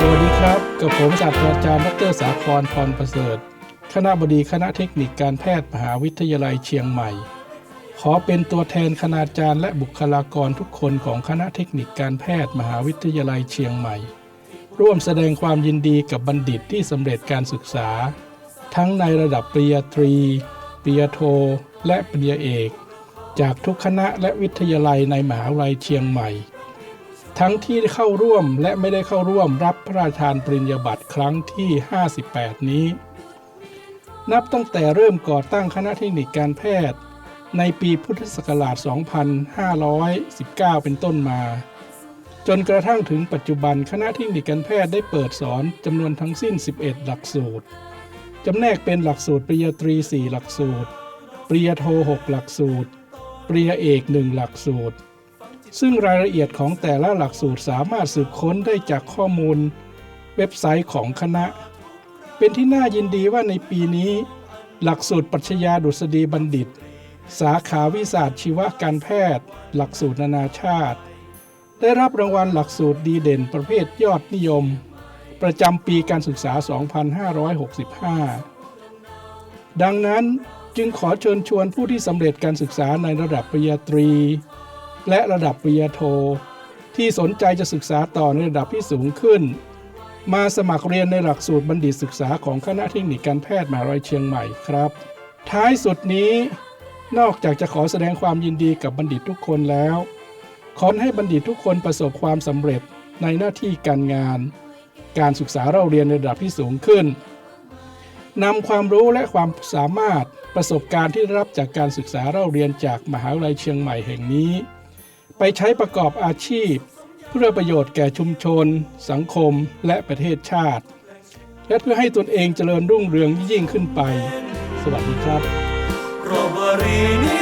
สวัสดีครับ กับผมศาสตราจารย์ดรสาครพรประเสริฐ คณะบดีคณะเทคนิคการแพทย์มหาวิทยาลัยเชียงใหม่ ขอเป็นตัวแทนคณาจารย์และบุคลากรทุกคนของคณะเทคนิคการแพทย์มหาวิทยาลัยเชียงใหม่ ร่วมแสดงความยินดีกับบัณฑิตที่สำเร็จการศึกษา ทั้งในระดับปริญญาตรี ปริญญาโท และปริญญาเอก จากทุกคณะและวิทยาลัยในมหาวิทยาลัยเชียงใหม่ ทั้งที่เข้าร่วมและไม่ได้เข้าร่วมรับพระราชทานปริญญาบัตรครั้งที่ 58 นี้ นับตั้งแต่เริ่มก่อตั้งคณะเทคนิคการแพทย์ ในปีพุทธศักราช 2519 เป็นต้นมา จนกระทั่งถึงปัจจุบันคณะเทคนิคการแพทย์ได้เปิดสอนจำนวนทั้งสิ้น 11 หลักสูตรจำแนกเป็นหลักสูตรปริญญาตรี 4 หลักสูตร ปริญญาโท 6 หลักสูตร ปริญญาเอก 1 หลักสูตร ซึ่งรายละเอียดของแต่ละหลักสูตรสามารถสืบค้นได้จากข้อมูลเว็บไซต์ของคณะ เป็นที่น่ายินดีว่าในปีนี้ หลักสูตรปรัชญาดุษฎีบัณฑิต สาขาวิศาสตร์ชีวการแพทย์ หลักสูตรนานาชาติ ได้รับรางวัลหลักสูตรดีเด่นประเภทยอดนิยม ประจำปีการศึกษา 2565 ดังนั้นจึงขอเชิญชวนผู้ที่สำเร็จการศึกษาในระดับปริญญาตรี และระดับปริญญาโท ที่สนใจจะศึกษาต่อในระดับที่สูงขึ้น มาสมัครเรียนในหลักสูตรบัณฑิตศึกษาของคณะเทคนิคการแพทย์มหาวิทยาลัยเชียงใหม่ครับ ท้ายสุดนี้นอกจากจะขอแสดงความยินดีกับบัณฑิตทุกคนแล้ว ขอให้บัณฑิตทุกคนประสบความสำเร็จในหน้าที่การงาน การศึกษาเราเรียนในระดับที่สูงขึ้นนำความรู้และความสามารถประสบการณ์ที่รับจากการศึกษาเราเรียนจากมหาวิทยาลัยเชียงใหม่แห่งนี้ ไปใช้ประกอบอาชีพ เพื่อประโยชน์แก่ชุมชน สังคมและประเทศชาติ และเพื่อให้ตนเองเจริญรุ่งเรืองยิ่งขึ้นไป สวัสดีครับโรบริ